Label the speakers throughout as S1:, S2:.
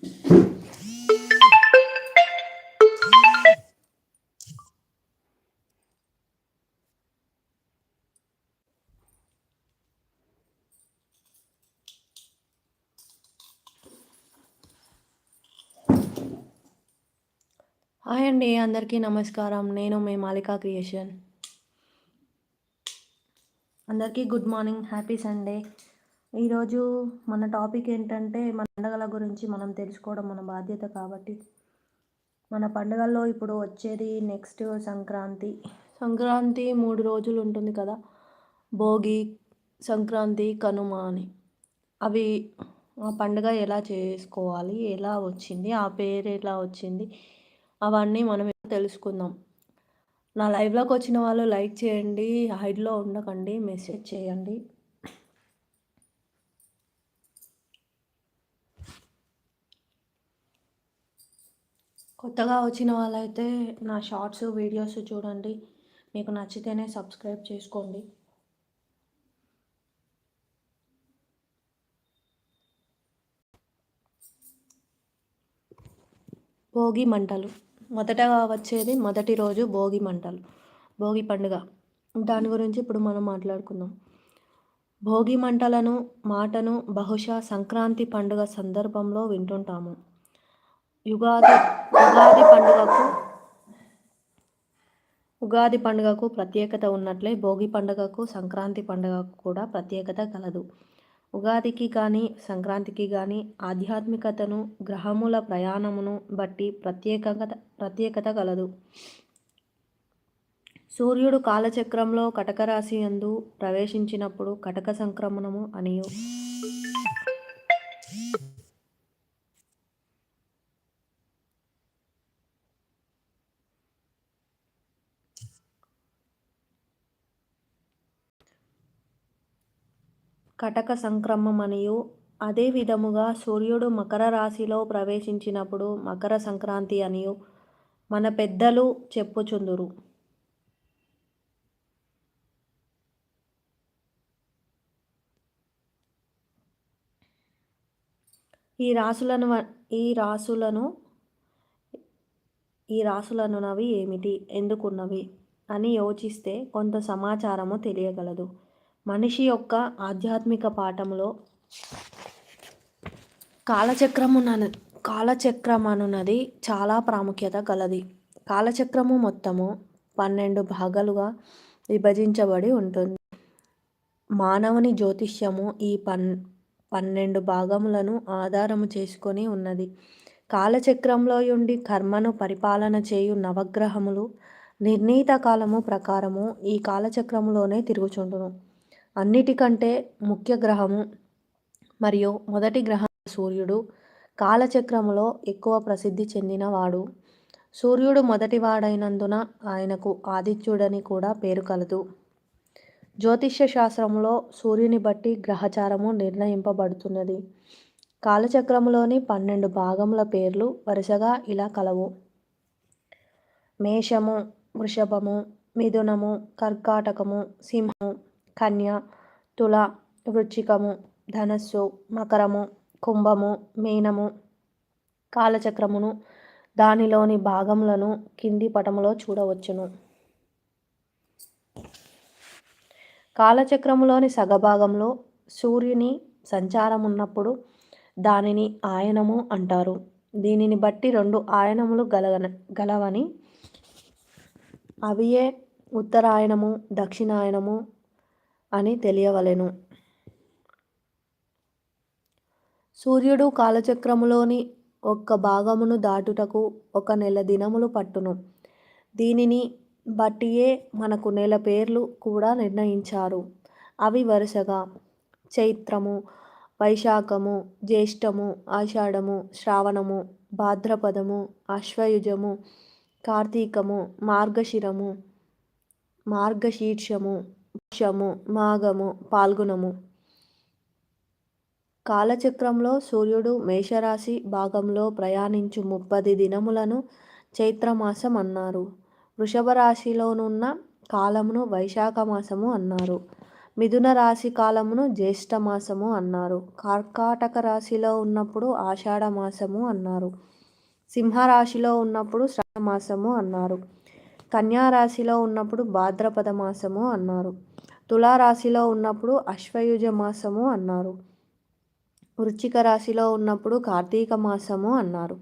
S1: Hi అండి అందరికీ నమస్కారం. నేను మీ మాలికా క్రియేషన్. అందరికీ గుడ్ మార్నింగ్ హ్యాపీ సండే. ఈరోజు మన టాపిక్ ఏంటంటే మన పండుగల గురించి మనం తెలుసుకోవడం మన బాధ్యత కాబట్టి. మన పండుగల్లో ఇప్పుడు వచ్చేది నెక్స్ట్ సంక్రాంతి. సంక్రాంతి మూడు రోజులు ఉంటుంది కదా. భోగి సంక్రాంతి కనుమ అని. అవి ఆ పండుగ ఎలా చేసుకోవాలి? ఎలా వచ్చింది? ఆ పేరు ఎలా వచ్చింది? అవన్నీ మనం తెలుసుకుందాం. నా లైవ్లోకి వచ్చిన వాళ్ళు లైక్ చేయండి హైడ్లో ఉండకండి మెసేజ్ చేయండి. కొత్తగా వచ్చిన వాళ్ళైతే నా షార్ట్స్ వీడియోస్ చూడండి. మీకు నచ్చితేనే సబ్స్క్రైబ్ చేసుకోండి. భోగి మంటలు. మొదటగా వచ్చేది మొదటి రోజు భోగి మంటలు. భోగి పండుగ. దాని గురించి ఇప్పుడు మనం మాట్లాడుకుందాం. భోగి మంటలను మాటను బహుశా సంక్రాంతి పండుగ సందర్భంలో వింటుంటాము. యుగాది ఉగాది పండుగకు ఉగాది పండుగకు ప్రత్యేకత ఉన్నట్లే భోగి పండుగకు సంక్రాంతి పండుగకు కూడా ప్రత్యేకత కలదు. ఉగాదికి కానీ సంక్రాంతికి కానీ ఆధ్యాత్మికతను గ్రహముల ప్రయాణమును బట్టి ప్రత్యేకత ప్రత్యేకత కలదు. సూర్యుడు కాలచక్రంలో కటకరాశి యందు ప్రవేశించినప్పుడు కటక సంక్రమణము అనియు. కటక సంక్రమమనియు అదే విధముగా సూర్యుడు మకర రాశిలో ప్రవేశించినప్పుడు మకర సంక్రాంతి అనియు. మన పెద్దలు చెప్పుచుందురు. ఈ రాసులను ఈ రాసులను ఈ రాసులనునవి ఏమిటి? ఎందుకున్నవి? అని యోచిస్తే కొంత సమాచారము తెలియగలదు. మనిషి యొక్క ఆధ్యాత్మిక పాఠంలో కాలచక్రమున కాలచక్రమనున్నది చాలా ప్రాముఖ్యత గలది కాలచక్రము మొత్తము పన్నెండు భాగాలుగా విభజించబడి ఉంటుంది. మానవుని జ్యోతిష్యము ఈ పన్ పన్నెండు భాగములను ఆధారము చేసుకొని ఉన్నది. కాలచక్రంలో ఉండి కర్మను పరిపాలన చేయు నవగ్రహములు నిర్ణీత కాలము ప్రకారము ఈ కాలచక్రములోనే తిరుగుచుండును. అన్నిటికంటే ముఖ్య గ్రహము మరియు మొదటి గ్రహం సూర్యుడు. కాలచక్రములో ఎక్కువ ప్రసిద్ధి చెందినవాడు. సూర్యుడు మొదటివాడైనందున ఆయనకు ఆదిత్యుడని కూడా పేరు కలదు. జ్యోతిష్య శాస్త్రంలో సూర్యుని బట్టి గ్రహచారము నిర్ణయింపబడుతున్నది. కాలచక్రములోని పన్నెండు భాగముల పేర్లు వరుసగా ఇలా కలవు. మేషము వృషభము మిథునము కర్కాటకము సింహము కన్య తుల వృచ్చికము ధనస్సు మకరము కుంభము మీనము కాలచక్రమును దానిలోని భాగములను కింది పటములో చూడవచ్చును. కాలచక్రములోని సగభాగంలో సూర్యుని సంచారం ఉన్నప్పుడు దానిని ఆయనము అంటారు. దీనిని బట్టి రెండు ఆయనములు గలగన గలవని. అవియే ఉత్తరాయణము దక్షిణాయనము అని తెలియవలెను. సూర్యుడు కాలచక్రములోని ఒక్క భాగమును దాటుటకు ఒక నెల దినములు పట్టును. దీనిని బట్టియే మనకు నెల పేర్లు కూడా నిర్ణయించారు. అవి వరుసగా చైత్రము వైశాఖము జ్యేష్టము ఆషాఢము శ్రావణము భాద్రపదము అశ్వయుజము కార్తీకము మార్గశిరము మార్గశీర్షము పుష్యము మాఘము పాల్గొనము. కాలచక్రంలో సూర్యుడు మేషరాశి భాగంలో ప్రయాణించు ముప్పది దినములను చైత్రమాసం అన్నారు. వృషభ రాశిలోనున్న కాలమును వైశాఖ మాసము అన్నారు. మిథున రాశి కాలమును జ్యేష్ఠ మాసము అన్నారు. కర్కాటక రాశిలో ఉన్నప్పుడు ఆషాఢ మాసము అన్నారు. సింహరాశిలో ఉన్నప్పుడు శ్రావణ మాసము అన్నారు. కన్యారాశిలో ఉన్నప్పుడు భాద్రపద మాసము అన్నారు. తులారాశిలో ఉన్నప్పుడు అశ్వయుజ మాసము అన్నారు. వృచ్చిక రాశిలో ఉన్నప్పుడు కార్తీక మాసము అన్నారు.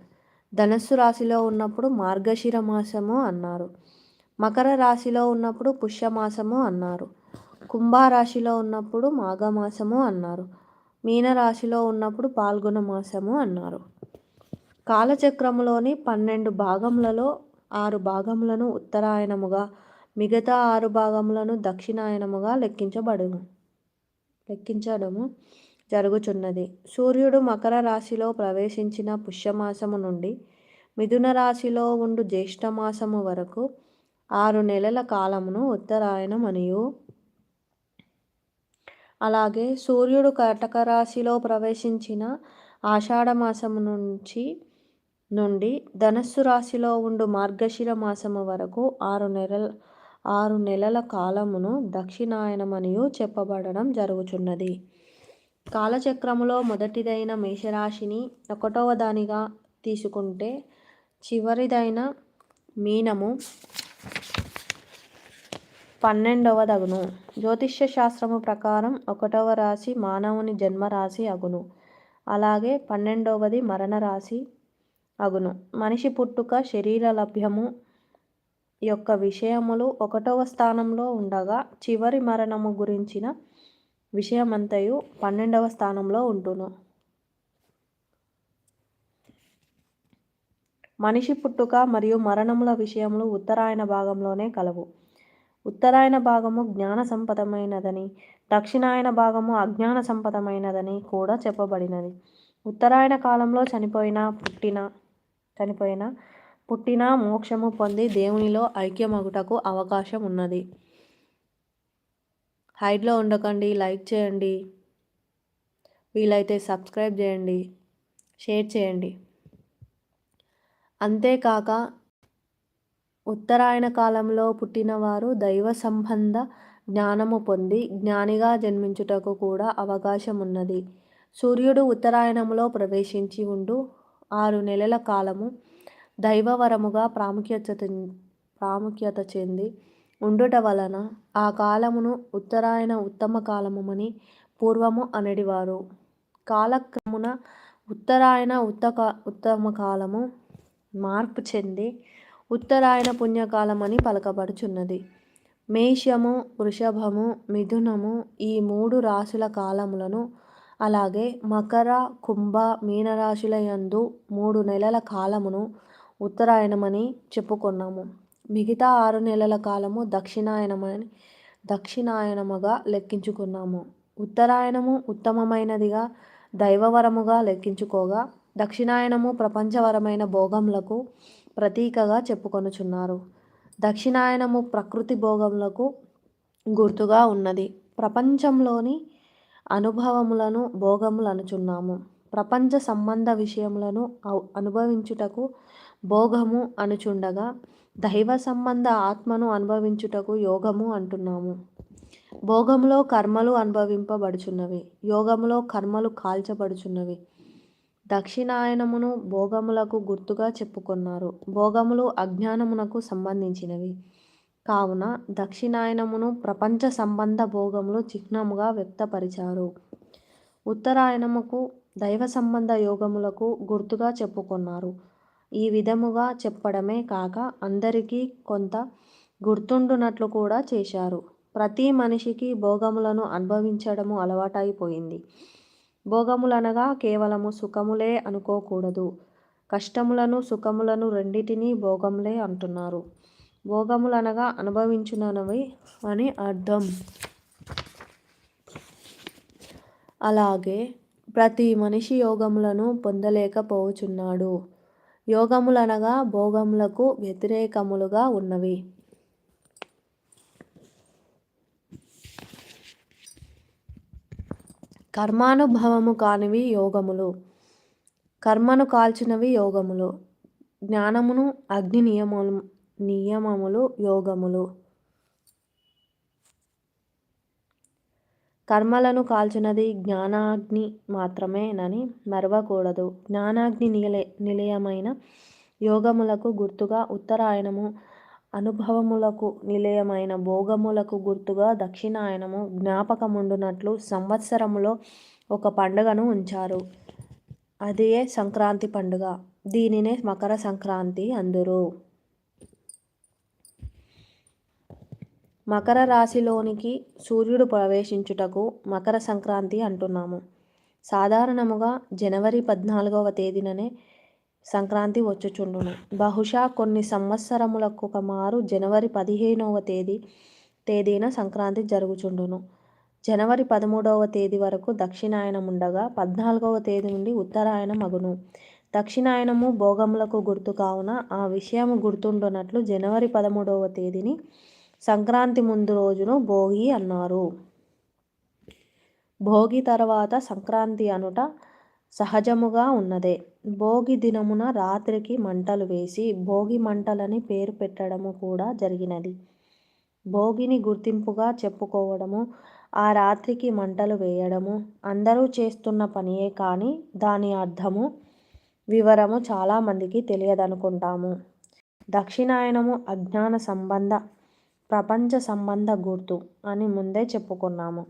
S1: ధనస్సు రాశిలో ఉన్నప్పుడు మార్గశిర మాసము అన్నారు. మకర రాశిలో ఉన్నప్పుడు పుష్యమాసము అన్నారు. కుంభరాశిలో ఉన్నప్పుడు మాఘమాసము అన్నారు. మీనరాశిలో ఉన్నప్పుడు పాల్గొన మాసము అన్నారు. కాలచక్రములోని పన్నెండు భాగములలో ఆరు భాగములను ఉత్తరాయణముగా మిగతా ఆరు భాగములను దక్షిణాయనముగా లెక్కించబడును. లెక్కించడము జరుగుచున్నది. సూర్యుడు మకర రాశిలో ప్రవేశించిన పుష్యమాసము నుండి మిథున రాశిలో ఉండు జ్యేష్ఠమాసము వరకు ఆరు నెలల కాలమును ఉత్తరాయణం అనియు అలాగే సూర్యుడు కటక రాశిలో ప్రవేశించిన ఆషాఢమాసము నుంచి నుండి ధనస్సు రాశిలో ఉండు మార్గశిర మాసము వరకు ఆరు నెలల ఆరు నెలల కాలమును దక్షిణాయనమనియు చెప్పబడడం జరుగుచున్నది. కాలచక్రములో మొదటిదైన మేషరాశిని ఒకటవ దానిగా తీసుకుంటే చివరిదైన మీనము పన్నెండవదగును జ్యోతిష్య శాస్త్రము ప్రకారం ఒకటవ రాశి మానవుని జన్మరాశి అగును. అలాగే పన్నెండవది మరణ రాశి అగును. మనిషి పుట్టుక శరీర లభ్యము యొక్క విషయములు ఒకటవ స్థానంలో ఉండగా చివరి మరణము గురించిన విషయమంతయు పన్నెండవ స్థానంలో ఉంటును మనిషి పుట్టుక మరియు మరణముల విషయములు ఉత్తరాయణ భాగంలోనే కలవు. ఉత్తరాయణ భాగము జ్ఞాన సంపదమైనదని దక్షిణాయన భాగము అజ్ఞాన సంపదమైనదని కూడా చెప్పబడినది. ఉత్తరాయణ కాలంలో చనిపోయిన పుట్టిన చనిపోయిన పుట్టిన మోక్షము పొంది దేవునిలో ఐక్యమగుటకు అవకాశం ఉన్నది హైడ్లో ఉండకండి లైక్ చేయండి వీలైతే సబ్స్క్రైబ్ చేయండి షేర్ చేయండి. అంతేకాక ఉత్తరాయణ కాలంలో పుట్టినవారు దైవ సంబంధ జ్ఞానము పొంది జ్ఞానిగా జన్మించుటకు కూడా అవకాశం ఉన్నది సూర్యుడు ఉత్తరాయణములో ప్రవేశించి ఉండు ఆరు నెలల కాలము దైవవరముగా ప్రాముఖ్యత ప్రాముఖ్యత చెంది ఉండుట వలన ఆ కాలమును ఉత్తరాయణ ఉత్తమ కాలముమని పూర్వము అనడివారు. కాలక్రమున ఉత్తరాయణ ఉత్తక ఉత్తమ కాలము మార్పు చెంది ఉత్తరాయణ పుణ్యకాలమని పలకబడుచున్నది. మేషము వృషభము మిథునము ఈ మూడు రాశుల కాలములను అలాగే మకర కుంభ మీనరాశుల యందు మూడు నెలల కాలమును ఉత్తరాయణమని చెప్పుకున్నాము. మిగతా ఆరు నెలల కాలము దక్షిణాయనమని దక్షిణాయనముగా లెక్కించుకున్నాము. ఉత్తరాయణము ఉత్తమమైనదిగా దైవవరముగా లెక్కించుకోగా దక్షిణాయనము ప్రపంచవరమైన భోగములకు ప్రతీకగా చెప్పుకొనుచున్నారు. దక్షిణాయనము ప్రకృతి భోగములకు గుర్తుగా ఉన్నది. ప్రపంచంలోని అనుభవములను భోగములు అనుచున్నాము ప్రపంచ సంబంధ విషయములను అనుభవించుటకు భోగము అనుచుండగా దైవ సంబంధ ఆత్మను అనుభవించుటకు యోగము అంటున్నాము. భోగములో కర్మలు అనుభవింపబడుచున్నవి. యోగములో కర్మలు కాల్చబడుచున్నవి. దక్షిణాయనమును భోగములకు గుర్తుగా చెప్పుకున్నారు. భోగములు అజ్ఞానమునకు సంబంధించినవి. కావున దక్షిణాయనమును ప్రపంచ సంబంధ భోగములు చిహ్నముగా వ్యక్తపరిచారు. ఉత్తరాయణముకు దైవ సంబంధ యోగములకు గుర్తుగా చెప్పుకున్నారు. ఈ విధముగా చెప్పడమే కాక అందరికీ కొంత గుర్తుండునట్లు కూడా చేశారు. ప్రతి మనిషికి భోగములను అనుభవించడము అలవాటైపోయింది. భోగములనగా కేవలము సుఖములే అనుకోకూడదు. కష్టములను సుఖములను రెండిటినీ భోగములే అంటున్నారు. భోగములనగా అనుభవించునవి అని అర్థం. అలాగే ప్రతి మనిషి యోగములను పొందలేకపోవచున్నాడు యోగములనగా భోగములకు వ్యతిరేకములుగా ఉన్నవి. కర్మానుభవము కానివి యోగములు. కర్మను కాల్చినవి యోగములు. జ్ఞానమును అగ్ని నియమము నియమములు యోగములు. కర్మలను కాల్చినది జ్ఞానాగ్ని మాత్రమేనని మరవకూడదు. జ్ఞానాగ్ని నిలయ నిలయమైన యోగములకు గుర్తుగా ఉత్తరాయణము అనుభవములకు నిలయమైన భోగములకు గుర్తుగా దక్షిణాయనము జ్ఞాపకముండునట్లు సంవత్సరములో ఒక పండుగను ఉంచారు. అదే సంక్రాంతి పండుగ. దీనినే మకర సంక్రాంతి అందరూ. మకర రాశిలోనికి సూర్యుడు ప్రవేశించుటకు మకర సంక్రాంతి అంటున్నాము. సాధారణముగా జనవరి పద్నాలుగవ తేదీననే సంక్రాంతి వచ్చుచుండును. బహుశా కొన్ని సంవత్సరములకు ఒక మారు జనవరి పదిహేనవ తేదీ తేదీన సంక్రాంతి జరుగుచుండును. జనవరి పదమూడవ తేదీ వరకు దక్షిణాయనం ఉండగా పద్నాలుగవ తేదీ నుండి ఉత్తరాయణం అగును దక్షిణాయనము భోగములకు గుర్తు కావున ఆ విషయము గుర్తుండునట్లు జనవరి పదమూడవ తేదీని సంక్రాంతి ముందు రోజును భోగి అన్నారు. భోగి తర్వాత సంక్రాంతి అనుట సహజముగా ఉన్నదే. భోగి దినమున రాత్రికి మంటలు వేసి భోగి మంటలని పేరు పెట్టడము కూడా జరిగినది. భోగిని గుర్తింపుగా చెప్పుకోవడము ఆ రాత్రికి మంటలు వేయడము అందరూ చేస్తున్న పనియే కానీ దాని అర్థము వివరము చాలామందికి తెలియదనుకుంటాము. దక్షిణాయనము అజ్ఞాన సంబంధ ప్రపంచ సంబంధ గుర్తు అని ముందే చెప్పుకున్నాము.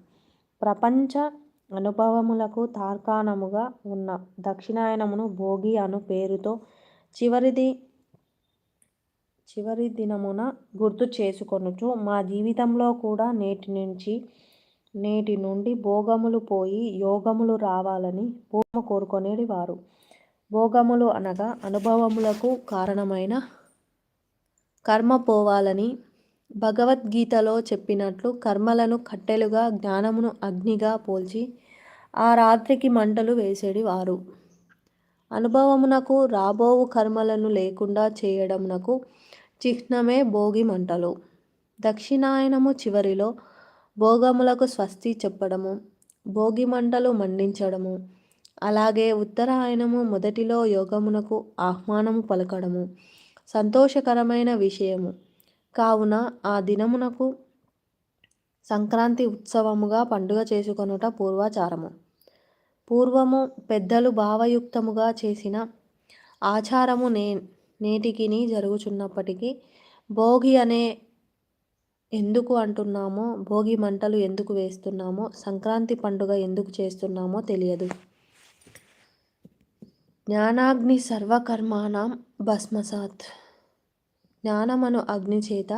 S1: ప్రపంచ అనుభవములకు తార్కాణముగా ఉన్న దక్షిణాయనమును భోగి అను పేరుతో చివరిది చివరి దినమున గుర్తు చేసుకొనుచు మా జీవితంలో కూడా నేటి నుంచి నేటి నుండి భోగములు పోయి యోగములు రావాలని భూమ కోరుకునేది వారు భోగములు అనగా అనుభవములకు కారణమైన కర్మ పోవాలని భగవద్గీతలో చెప్పినట్లు కర్మలను కట్టెలుగా జ్ఞానమును అగ్నిగా పోల్చి ఆ రాత్రికి మంటలు వేసేడి వారు అనుభవమునకు రాబోవు కర్మలను లేకుండా చేయడమునకు చిహ్నమే భోగి మంటలు. దక్షిణాయనము చివరిలో భోగములకు స్వస్తి చెప్పడము భోగి మంటలు మండించడము అలాగే ఉత్తరాయణము మొదటిలో యోగమునకు ఆహ్వానము పలకడము సంతోషకరమైన విషయము. కావున ఆ దినమునకు సంక్రాంతి ఉత్సవముగా పండుగ చేసుకొనుట పూర్వాచారము. పూర్వము పెద్దలు భావయుక్తముగా చేసిన ఆచారము నే నేటికిని జరుగుచున్నప్పటికీ భోగి అనే ఎందుకు అంటున్నామో భోగి మంటలు ఎందుకు వేస్తున్నామో సంక్రాంతి పండుగ ఎందుకు చేస్తున్నామో తెలియదు. జ్ఞానాగ్ని సర్వకర్మాణం భస్మసాత్. జ్ఞానమను అగ్నిచేత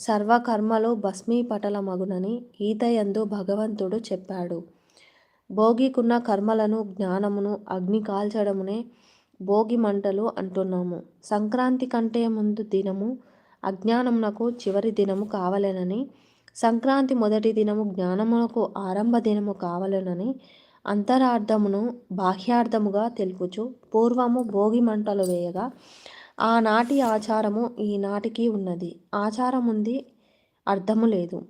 S1: సర్వకర్మలు భస్మీపటలమగునని గీతయందు భగవంతుడు చెప్పాడు. భోగికున్న కర్మలను జ్ఞానమును అగ్ని కాల్చడమునే భోగి మంటలు అంటున్నాము. సంక్రాంతి కంటే ముందు దినము అజ్ఞానమునకు చివరి దినము కావలెనని సంక్రాంతి మొదటి దినము జ్ఞానమునకు ఆరంభ దినము కావలెనని అంతరార్థమును బాహ్యార్థముగా తెలుపుచు పూర్వము భోగి మంటలు వేయగా ఆనాటి ఆచారము ఈనాటికి ఉన్నది. ఆచారం ఉంది అర్థము లేదు.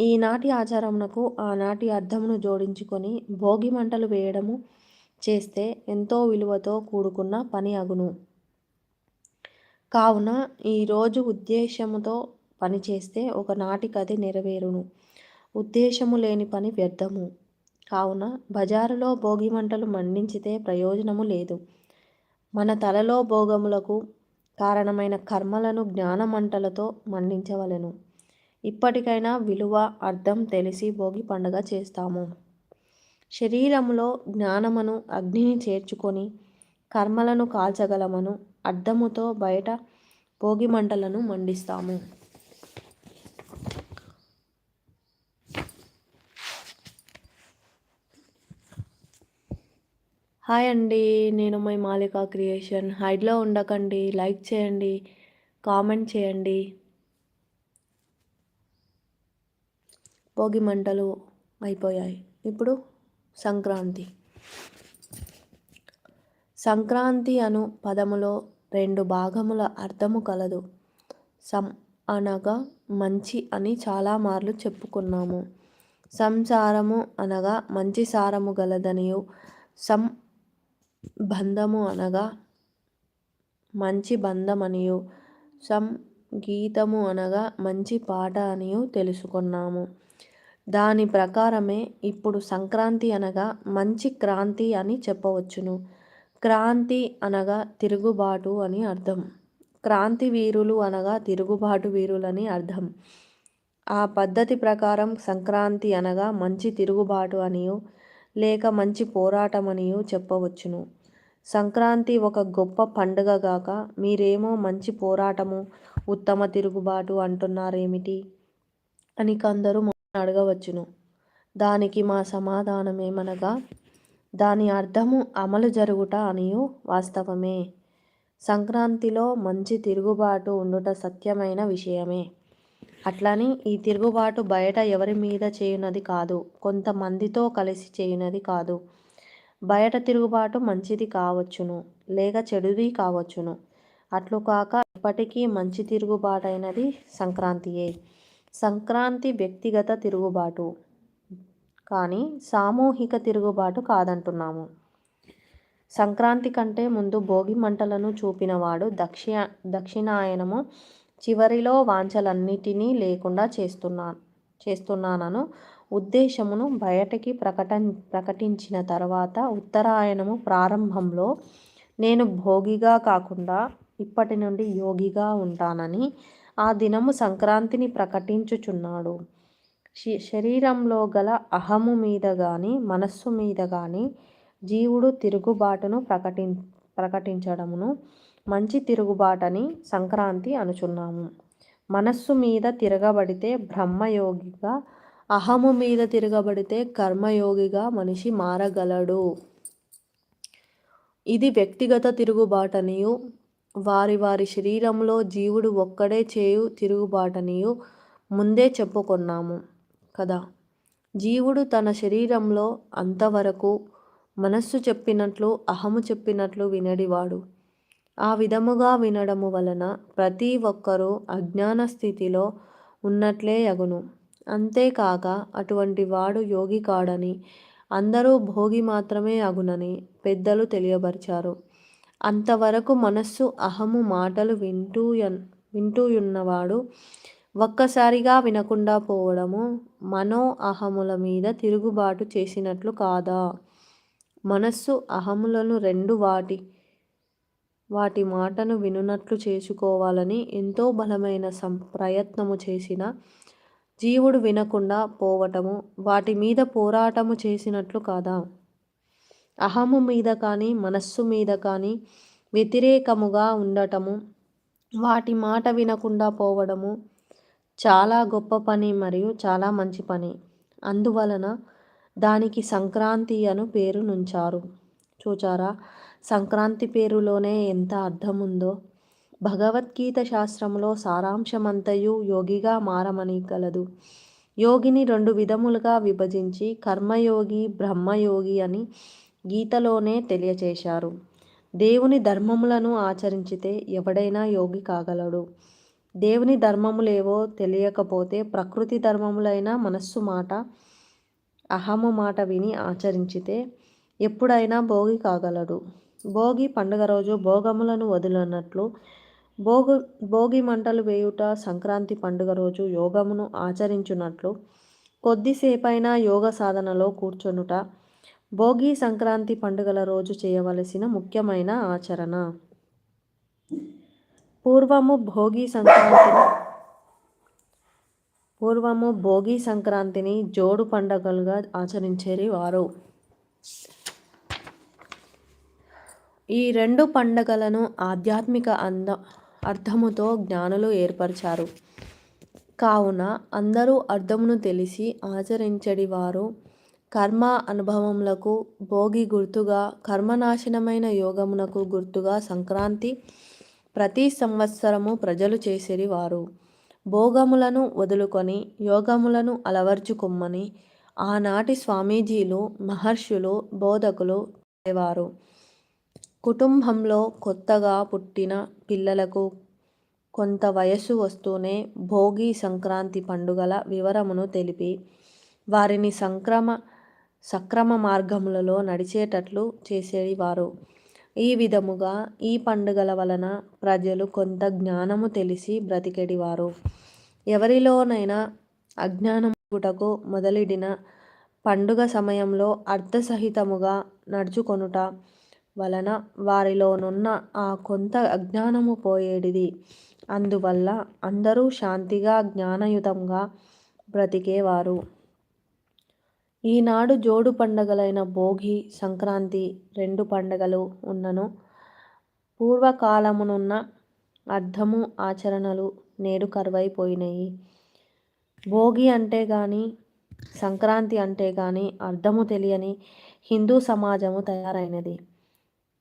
S1: ఈనాటి ఆచారమునకు ఆనాటి అర్థమును జోడించుకొని భోగి మంటలు వేయడము చేస్తే ఎంతో విలువతో కూడుకున్న పని అగును. కావున ఈరోజు ఉద్దేశముతో పని చేస్తే ఒకనాటికి అది నెరవేరును. ఉద్దేశము లేని పని వ్యర్థము. కావున బజారులో భోగి మంటలు మండించితే ప్రయోజనము లేదు. మన తలలో భోగములకు కారణమైన కర్మలను జ్ఞానమంటలతో మండించవలెను ఇప్పటికైనా విలువ అర్థం తెలిసి భోగి పండుగ చేస్తాము. శరీరములో జ్ఞానమును అగ్నిని చేర్చుకొని కర్మలను కాల్చగలమను. అర్థముతో బయట భోగి మంటలను మండిస్తాము. హాయ్ అండి నేను మై మాలికా క్రియేషన్. హైడ్లో ఉండకండి లైక్ చేయండి కామెంట్ చేయండి. భోగి మంటలు అయిపోయాయి. ఇప్పుడు సంక్రాంతి. సంక్రాంతి అను పదములో రెండు భాగముల అర్థము కలదు. సం అనగా మంచి అని చాలా మార్లు చెప్పుకున్నాము. సంసారము అనగా మంచి సారము గలదనియు. సం బంధము అనగా మంచి బంధమనియు. సంగీతము అనగా మంచి పాట అనియు తెలుసుకున్నాము. దాని ప్రకారమే ఇప్పుడు సంక్రాంతి అనగా మంచి క్రాంతి అని చెప్పవచ్చును. క్రాంతి అనగా తిరుగుబాటు అని అర్థం. క్రాంతి వీరులు అనగా తిరుగుబాటు వీరులని అర్థం. ఆ పద్ధతి ప్రకారం సంక్రాంతి అనగా మంచి తిరుగుబాటు అనియు. లేక మంచి పోరాటం చెప్పవచ్చును. సంక్రాంతి ఒక గొప్ప పండుగ గాక మీరేమో మంచి పోరాటము ఉత్తమ తిరుగుబాటు అంటున్నారేమిటి? అని కొందరు అడగవచ్చును. దానికి మా సమాధానం ఏమనగా దాని అర్థము అమలు జరుగుట అనియు వాస్తవమే. సంక్రాంతిలో మంచి తిరుగుబాటు ఉండుట సత్యమైన విషయమే. అట్లని ఈ తిరుగుబాటు బయట ఎవరి మీద చేయునది కాదు కొంతమందితో కలిసి చేయునది కాదు. బయట తిరుగుబాటు మంచిది కావచ్చును లేక చెడుది కావచ్చును. అట్లు కాక ఎప్పటికీ మంచి తిరుగుబాటైనది సంక్రాంతియే. సంక్రాంతి వ్యక్తిగత తిరుగుబాటు. కానీ సామూహిక తిరుగుబాటు కాదంటున్నాము. సంక్రాంతి కంటే ముందు భోగి మంటలను చూపినవాడు దక్షి దక్షిణాయనము చివరిలో వాంఛలన్నిటినీ లేకుండా చేస్తున్నా చేస్తున్నానను. ఉద్దేశమును బయటికి ప్రకటన ప్రకటించిన తర్వాత ఉత్తరాయణము ప్రారంభంలో నేను భోగిగా కాకుండా ఇప్పటి నుండి యోగిగా ఉంటానని ఆ దినము సంక్రాంతిని ప్రకటించుచున్నాడు. శరీరంలో గల అహము మీద కానీ మనస్సు మీద కానీ జీవుడు తిరుగుబాటును ప్రకటి ప్రకటించడమును మంచి తిరుగుబాటని సంక్రాంతి అనుచున్నాము. మనస్సు మీద తిరగబడితే బ్రహ్మయోగిగా అహము మీద తిరగబడితే కర్మయోగిగా మనిషి మారగలడు. ఇది వ్యక్తిగత తిరుగుబాటనియు వారి వారి శరీరంలో జీవుడు ఒక్కడే చేయు తిరుగుబాటనియు ముందే చెప్పుకున్నాము కదా. జీవుడు తన శరీరంలో అంతవరకు మనస్సు చెప్పినట్లు అహము చెప్పినట్లు వినడివాడు. ఆ విధముగా వినడము వలన ప్రతి ఒక్కరూ అజ్ఞాన స్థితిలో ఉన్నట్లే యగును. అంతేకాక అటువంటి వాడు యోగి కాడని అందరూ భోగి మాత్రమే అగునని పెద్దలు తెలియబరిచారు. అంతవరకు మనస్సు అహము మాటలు వింటూ వింటూయున్నవాడు ఒక్కసారిగా వినకుండా పోవడము మనో అహముల మీద తిరుగుబాటు చేసినట్లు కాదా? మనస్సు అహములను రెండు వాటి వాటి మాటను వినునట్లు చేసుకోవాలని ఎంతో బలమైన సం ప్రయత్నము చేసిన జీవుడు వినకుండా పోవటము వాటి మీద పోరాటము చేసినట్లు కాదా? అహము మీద కానీ మనస్సు మీద కానీ వ్యతిరేకముగా ఉండటము వాటి మాట వినకుండా పోవడము చాలా గొప్ప పని మరియు చాలా మంచి పని. అందువలన దానికి సంక్రాంతి అను పేరు నుంచారు. చూచారా? సంక్రాంతి పేరులోనే ఎంత అర్థం ఉందో భగవద్గీత శాస్త్రంలో సారాంశమంతయు యోగిగా మారమని కలదు యోగిని రెండు విధములుగా విభజించి కర్మయోగి బ్రహ్మయోగి అని గీతలోనే తెలియచేశారు. దేవుని ధర్మములను ఆచరించితే ఎవడైనా యోగి కాగలడు. దేవుని ధర్మములేవో తెలియకపోతే ప్రకృతి ధర్మములైన మనస్సు మాట అహము మాట విని ఆచరించితే ఎప్పుడైనా భోగి కాగలడు. భోగి పండుగ రోజు భోగములను వదిలినట్లు భోగు భోగి మంటలు వేయుట సంక్రాంతి పండుగ రోజు యోగమును ఆచరించున్నట్లు కొద్దిసేపైనా యోగ సాధనలో కూర్చొనుట భోగి సంక్రాంతి పండుగల రోజు చేయవలసిన ముఖ్యమైన ఆచరణ. పూర్వము భోగి సంక్రాంతిని పూర్వము భోగి సంక్రాంతిని జోడు పండుగలుగా ఆచరించేవారు ఈ రెండు పండగలను ఆధ్యాత్మిక అంద అర్థముతో జ్ఞానులు ఏర్పరిచారు. కావున అందరూ అర్థమును తెలిసి ఆచరించడి వారు కర్మ అనుభవములకు భోగి గుర్తుగా కర్మనాశనమైన యోగమునకు గుర్తుగా సంక్రాంతి ప్రతి సంవత్సరము ప్రజలు చేసేది వారు భోగములను వదులుకొని యోగములను అలవర్చుకొమ్మని ఆనాటి స్వామీజీలు మహర్షులు బోధకులు వారు కుటుంబంలో కొత్తగా పుట్టిన పిల్లలకు కొంత వయస్సు వస్తూనే భోగి సంక్రాంతి పండుగల వివరమును తెలిపి వారిని సంక్రమ సక్రమ మార్గములలో నడిచేటట్లు చేసేవారు. ఈ విధముగా ఈ పండుగల వలన ప్రజలు కొంత జ్ఞానము తెలిసి బ్రతికెడివారు ఎవరిలోనైనా అజ్ఞానం జరుపుటకు మొదలిడిన పండుగ సమయంలో అర్థసహితముగా నడుచుకొనుట వలన వారిలోనున్న ఆ కొంత అజ్ఞానము పోయేడిది. అందువల్ల అందరూ శాంతిగా జ్ఞానయుతంగా బ్రతికేవారు. ఈనాడు జోడు పండగలైన భోగి సంక్రాంతి రెండు పండగలు ఉన్నను. పూర్వకాలమునున్న అర్థము ఆచరణలు నేడు కరువైపోయినాయి. భోగి అంటే కానీ సంక్రాంతి అంటే కానీ అర్థము తెలియని హిందూ సమాజము తయారైనది.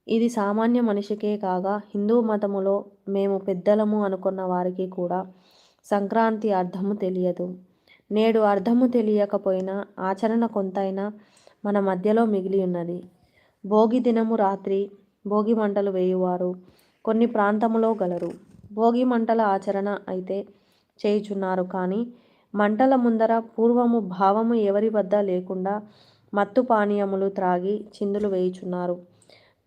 S1: ఇది సామాన్య మనిషికే కాగా హిందూ మతములో మేము పెద్దలము అనుకున్న వారికి కూడా సంక్రాంతి అర్థము తెలియదు. నేడు అర్థము తెలియకపోయినా ఆచరణ కొంతైనా మన మధ్యలో మిగిలి ఉన్నది. భోగి దినము రాత్రి భోగి మంటలు వేయువారు కొన్ని ప్రాంతములో గలరు. భోగి మంటల ఆచరణ అయితే చేయుచున్నారు కానీ మంటల ముందర పూర్వము భావము ఎవరి వద్ద లేకుండా మత్తు పానీయములు త్రాగి చిందులు వేయుచున్నారు.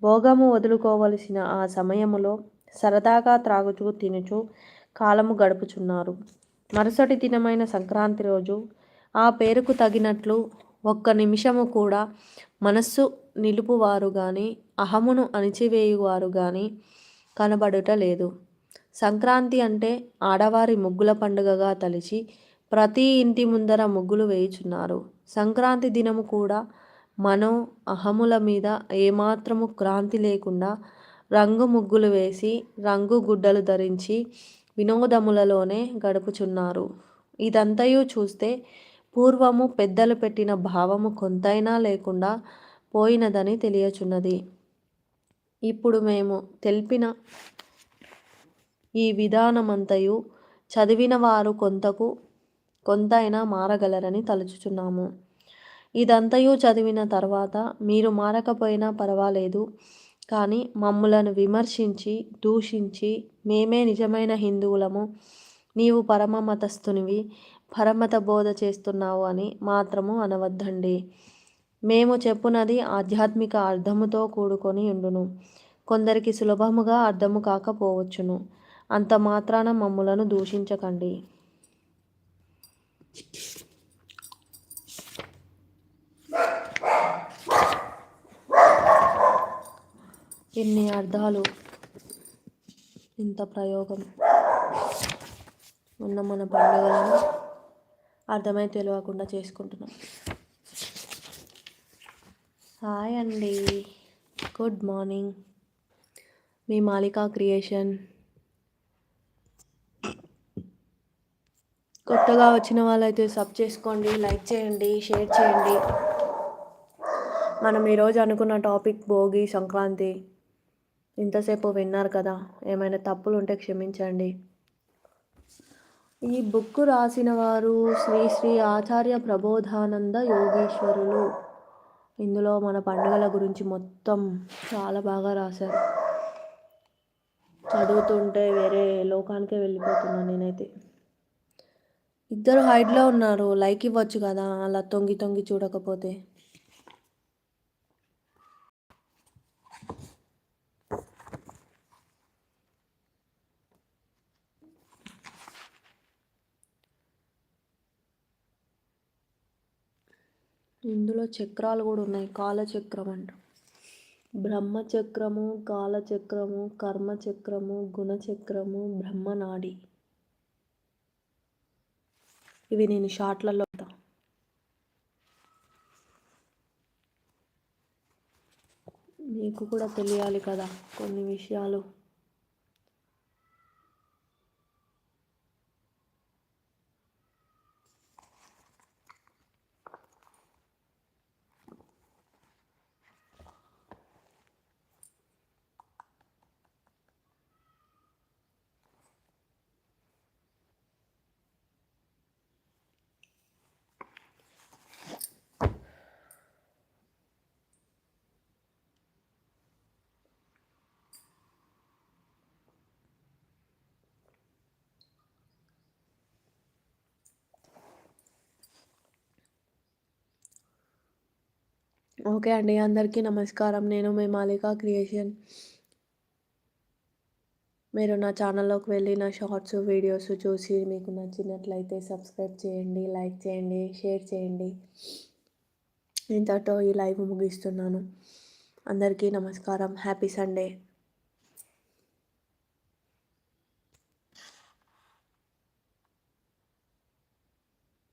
S1: భోగము వదులుకోవలసిన ఆ సమయములో సరదాగా త్రాగుచు తినుచు కాలము గడుపుచున్నారు. మరుసటి దినమైన సంక్రాంతి రోజు ఆ పేరుకు తగినట్లు ఒక్క నిమిషము కూడా మనస్సు నిలుపువారు కానీ అహమును అణిచివేయువారు కానీ కనబడుట లేదు. సంక్రాంతి అంటే ఆడవారి ముగ్గుల పండుగగా తలిచి ప్రతి ఇంటి ముందర ముగ్గులు వేయుచున్నారు. సంక్రాంతి దినము కూడా మనో అహముల మీద ఏమాత్రము క్రాంతి లేకుండా రంగు ముగ్గులు వేసి రంగు గుడ్డలు ధరించి వినోదములలోనే గడుపుచున్నారు. ఇదంతయు చూస్తే పూర్వము పెద్దలు పెట్టిన భావము కొంతైనా లేకుండా పోయినదని తెలియచున్నది. ఇప్పుడు మేము తెలిపిన ఈ విధానమంతయు చదివిన వారు కొంతకు కొంతైనా మారగలరని తలుచుచున్నాము. ఇదంతయు చదివిన తర్వాత మీరు మారకపోయినా పర్వాలేదు. కానీ మమ్ములను విమర్శించి దూషించి మేమే నిజమైన హిందువులము. నీవు పరమ మతస్థునివి పరమత బోధ చేస్తున్నావు అని మాత్రము అనవద్దండి. మేము చెప్పునది ఆధ్యాత్మిక అర్థముతో కూడుకొని ఉండును. కొందరికి సులభముగా అర్థము కాకపోవచ్చును. అంత మాత్రాన మమ్ములను దూషించకండి. ఎన్ని అర్థాలు? ఇంత ప్రయోగం. ఉన్న మన పండుగలను అర్థమై తెలియకుండా చేసుకుంటున్నాం. హాయ్ అండి. Good morning. మీ మాలికా క్రియేషన్. కొత్తగా వచ్చిన వాళ్ళైతే సబ్ చేసుకోండి లైక్ చేయండి షేర్ చేయండి. మనం ఈరోజు అనుకున్న టాపిక్ భోగి సంక్రాంతి. ఇంతసేపు విన్నారు కదా ఏమైనా తప్పులు ఉంటే క్షమించండి. ఈ బుక్ రాసిన వారు శ్రీ శ్రీ ఆచార్య ప్రబోధానంద యోగేశ్వరులు. ఇందులో మన పండుగల గురించి మొత్తం చాలా బాగా రాశారు. చదువుతుంటే వేరే లోకానికే వెళ్ళిపోతున్నాను నేనైతే. ఇద్దరు హైట్లో ఉన్నారు లైక్ ఇవ్వచ్చు కదా అలా తొంగి తొంగి చూడకపోతే. ఇందులో చక్రాలు కూడా ఉన్నాయి. కాలచక్రం అంట. బ్రహ్మచక్రము కాలచక్రము కర్మచక్రము గుణచక్రము బ్రహ్మనాడి ఇవి నేను షార్ట్లలో మీకు కూడా తెలియాలి కదా కొన్ని విషయాలు. ఓకే అండి. అందరికీ నమస్కారం. నేను మీ మాలిక క్రియేషన్. మీరు నా ఛానల్లోకి వెళ్ళి నా షార్ట్స్ వీడియోస్ చూసి మీకు నచ్చినట్లయితే సబ్స్క్రైబ్ చేయండి లైక్ చేయండి షేర్ చేయండి. ఇంతతో ఈ లైవ్ ముగిస్తున్నాను. అందరికీ నమస్కారం. Happy Sunday.